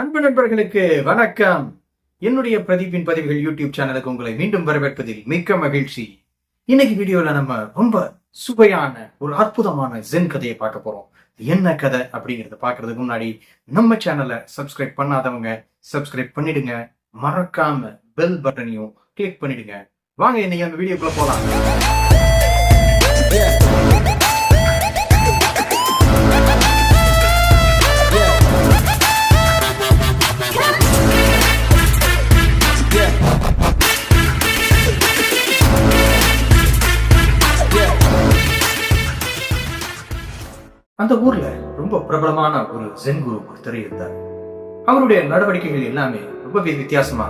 அன்பு நண்பர்களுக்கு வணக்கம். என்னுடைய பிரதீப்பின் பதிவுகள் யூடியூப் சேனலுக்கு உங்களை மீண்டும் வரவேற்பதில் மிக்க மகிழ்ச்சி. இன்னைக்கு வீடியோல நம்ம ரொம்ப சுவையான ஒரு அற்புதமான ஜென் கதையை பார்க்க போறோம். என்ன கதை அப்படிங்கறத பாக்குறதுக்கு முன்னாடி நம்ம சேனலை சப்ஸ்கிரைப் பண்ணாதவங்க சப்ஸ்கிரைப் பண்ணிடுங்க. மறக்காம பெல் பட்டனையும் கிளிக் பண்ணிடுங்க. வாங்க இன்னைக்கு அந்த வீடியோக்குள்ள போலாம். அந்த ஊர்ல ரொம்ப பிரபலமான ஒரு ஜென் குரு ஒருத்தர் இருந்தார். அவருடைய நடவடிக்கைகள் எல்லாமே ரொம்பவே வித்தியாசமா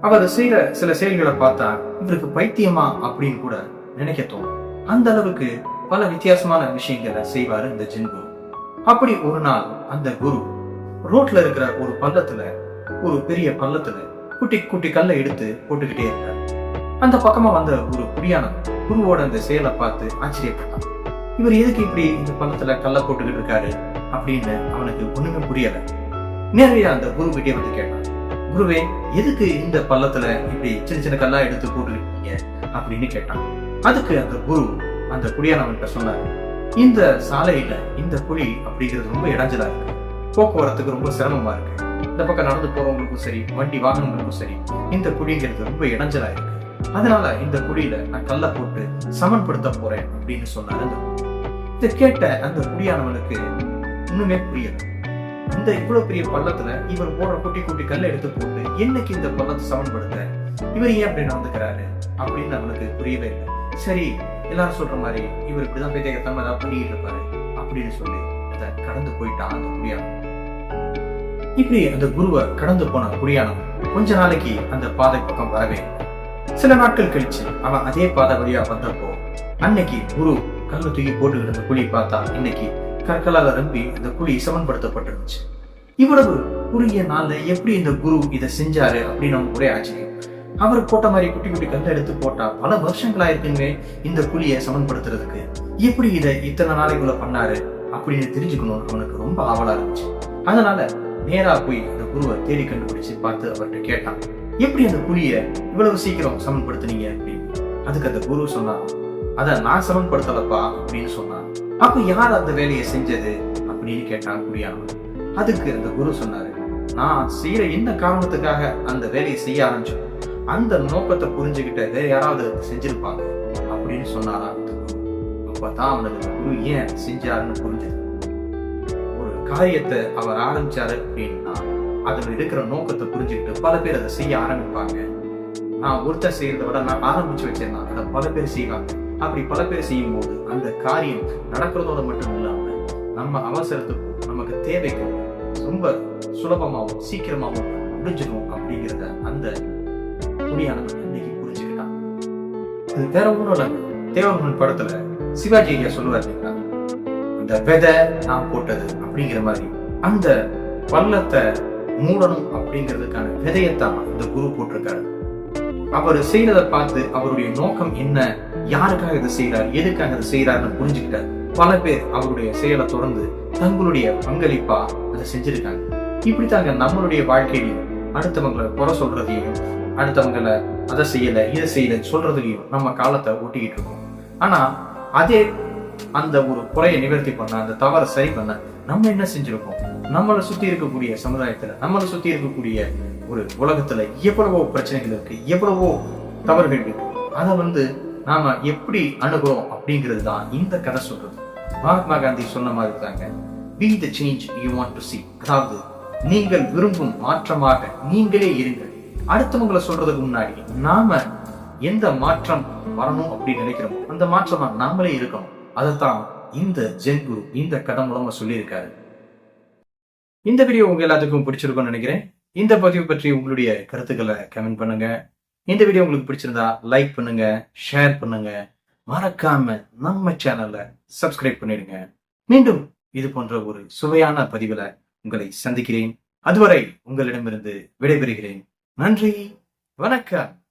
அவர் செய்யற சில செயல்களை பார்த்தா இவருக்கு பைத்தியமா அப்படின்னு கூட நினைக்க தோணும். அந்த அளவுக்கு பல வித்தியாசமான விஷயங்களை செய்வாரு இந்த ஜென் குரு. அப்படி ஒரு நாள் அந்த குரு ரோட்ல இருக்கிற ஒரு பள்ளத்துல ஒரு பெரிய பள்ளத்துல குட்டி குட்டி கல்லை எடுத்து போட்டுக்கிட்டே இருந்தார். அந்த பக்கமா வந்த ஒரு குடியானவன் குருவோட அந்த செயலை பார்த்து ஆச்சரியப்பட்டான். இவர் எதுக்கு இப்படி இந்த பள்ளத்துல கல்ல போட்டுக்கிட்டு இருக்காரு அப்படின்னு அவனுக்கு ஒண்ணுமே புரியல. நேரடியா அந்த குரு கிட்டே வந்து கேட்டான். குருவே எதுக்கு இந்த பள்ளத்துல இப்படி சின்ன சின்ன கல்லா எடுத்து போட்டுக்கிட்டீங்க அப்படின்னு கேட்டான். அதுக்கு அந்த குரு அந்த குடியானவன்கிட்ட சொன்னாரு இந்த சாலையில இந்த குழி அப்படிங்கிறது ரொம்ப இடைஞ்சலா இருக்கு. போக்குவரத்துக்கு ரொம்ப சிரமமா இருக்கு. இந்த பக்கம் நடந்து போறவங்களுக்கும் சரி வண்டி வாகனங்களுக்கும் சரி இந்த குழிங்கிறது ரொம்ப இடைஞ்சலா இருக்கு. அதனால இந்த குழியில நான் கல்ல போட்டு சமன்படுத்த போறேன் அப்படின்னு சொன்னாரு அந்த இதை கேட்ட அந்த குடியானவனுக்கு ஒண்ணுமே புரியல. இந்த இவ்வளவு பெரிய பள்ளத்துல இவர் போடுற குட்டி குட்டி கல்லை எடுத்து போட்டு என்னைக்கு இந்த பள்ளத்தை சமன்படுத்த இவர் ஏன் அப்படி நடந்துக்கிறாரு அப்படின்னு அவனுக்கு புரியவே இல்லை. சரி எல்லாரும் சொல்ற மாதிரி இவர் இப்படிதான் பேத்தகத்தனம் ஏதாவது பண்ணிட்டு இருப்பாரு அப்படின்னு சொல்லி அதை கடந்து போயிட்டான் அந்த குடியானவன் இப்படி அந்த குருவை கடந்து போன குடியானவன் கொஞ்ச நாளைக்கு அந்த பாதை பக்கம் வரவே சில நாட்கள் கழிச்சு அவன் அதே பாதை வழியா வந்தப்போ அன்னைக்கு குரு கல்லை தூக்கி போட்டுக்கிட்டு இருந்த குழி பார்த்தா இன்னைக்கு கற்களால ரம்பி அந்த குழி சமன்படுத்தப்பட்டிருந்துச்சு. இவ்வளவு குறுகிய நாள்ல எப்படி இந்த குரு இதை செஞ்சாரு அப்படின்னு நமக்கு ஒரே ஆச்சரியம். அவர் போட்ட மாதிரி குட்டி குட்டி கல்லை எடுத்து போட்டா பல வருஷங்களா இருக்குங்க இந்த குழியை சமன்படுத்துறதுக்கு. எப்படி இதை இத்தனை நாளைக்குள்ள பண்ணாரு அப்படின்னு தெரிஞ்சுக்கணும்னு அவனுக்கு ரொம்ப ஆவலா இருந்துச்சு. அதனால நேரா போய் அந்த குருவை தேடி கண்டுபிடிச்சு பார்த்து அவர்கிட்ட கேட்டான். எப்படி அந்த குழியை இவ்வளவு சீக்கிரம் சமன்படுத்துனீங்க அப்படின்னு. அதுக்கு அந்த குரு சொன்னான் அதை நான் சமன்படுத்தலப்பா அப்படின்னு சொன்னான். அப்ப யார் அந்த வேலையை செஞ்சது? அப்படின்னு கேட்டான் குடியானவன். அதுக்கு அந்த குரு சொன்னாரு நான் செய்யற என்ன காரணத்துக்காக அந்த வேலையை செய்ய ஆரம்பிச்சோம் அந்த நோக்கத்தை புரிஞ்சுக்கிட்ட வேற யாராவது செஞ்சிருப்பாங்க அப்படின்னு சொன்னாரா அப்பதான் அவனுக்கு குரு ஏன் செஞ்சாருன்னு புரிஞ்சது. ஒரு காரியத்தை அவர் ஆரம்பிச்சாரு அப்படின்னா அதுல இருக்கிற நோக்கத்தை புரிஞ்சுக்கிட்டு பல பேர் அதை செய்ய ஆரம்பிப்பாங்க. நான் ஒருத்தர் செய்யறத விட நான் ஆரம்பிச்சு வச்சேன்னா அதை பல பேர் செய்வாங்க. அப்படி பல பேர் செய்யும் போது அந்த காரியம் நடக்கிறதோட மட்டும் இல்லாம நம்ம அவசரத்துக்கும் நமக்கு தேவைக்கும் ரொம்ப சுலபமாகவும் சீக்கிரமாகவும் முடிஞ்சிடும் அப்படிங்கிறத அந்த குடியானவன் இன்னைக்கு புரிஞ்சுக்கிட்டான். அது வேற ஒன்றும் இல்லை. படத்துல சிவாஜி ஐயா சொல்லுவார் இல்லைங்களா? அந்த விதை நான் போட்டது அப்படிங்கிற மாதிரி. அந்த பள்ளத்தை மூடணும் அப்படிங்கிறதுக்கான விதையத்தான் இந்த குரு போட்டிருக்காரு. அவர் செய்யறதை பார்த்து அவருடைய நோக்கம் என்ன? யாருக்காக இதை செய்கிறார் எதுக்காக இதை செய்கிறாருன்னு புரிஞ்சுக்கிட்டார் பல பேர் அவருடைய செயலை தொடர்ந்து தங்களுடைய பங்களிப்பா அதை செஞ்சிருக்காங்க. இப்படித்தாங்க நம்மளுடைய வாழ்க்கையிலையும் அடுத்தவங்களை குறை சொல்றதையும் அடுத்தவங்களை அதை செய்யலை இதை செய்யலை சொல்றதுலையும் நம்ம காலத்தை ஓட்டிக்கிட்டு இருக்கோம். ஆனா அதே அந்த ஒரு குறையை நிவர்த்தி பண்ண அந்த தவறை சரி பண்ண நம்ம என்ன செஞ்சிருக்கோம்? நம்மளை சுத்தி இருக்கக்கூடிய சமுதாயத்துல நம்மளை சுத்தி இருக்கக்கூடிய ஒரு உலகத்துல எவ்வளவோ பிரச்சனைகள் இருக்கு எவ்வளவோ தவறுகள் இருக்கு. அதை வந்து நாம எப்படி அணுகிறோம் அப்படிங்கிறது தான் இந்த கதை சொல்றது. மகாத்மா காந்தி சொன்ன மாதிரி தாங்க be the change you want to see அதாவது நீங்கள் விரும்பும் மாற்றமாக நீங்களே இருங்கள். அடுத்தவங்களை சொல்றதுக்கு முன்னாடி நாம எந்த மாற்றம் வரணும் அப்படின்னு நினைக்கிறோமோ அந்த மாற்றமா நாமளே இருக்கணும். அதைத்தான் இந்த ஜென்கு இந்த கதை மூலமா சொல்லியிருக்காரு. இந்த வீடியோ உங்க எல்லாத்துக்கும் பிடிச்சிருக்கும்னு நினைக்கிறேன். இந்த பதிவு பற்றி உங்களுடைய கருத்துக்களை கமெண்ட் பண்ணுங்க. இந்த வீடியோ உங்களுக்கு பிடிச்சிருந்தா லைக் பண்ணுங்க ஷேர் பண்ணுங்க. மறக்காம நம்ம சேனலை சப்ஸ்கிரைப் பண்ணிடுங்க. மீண்டும் இது போன்ற ஒரு சுவையான பதிவுல உங்களை சந்திக்கிறேன். அதுவரை உங்களிடமிருந்து விடைபெறுகிறேன். நன்றி வணக்கம்.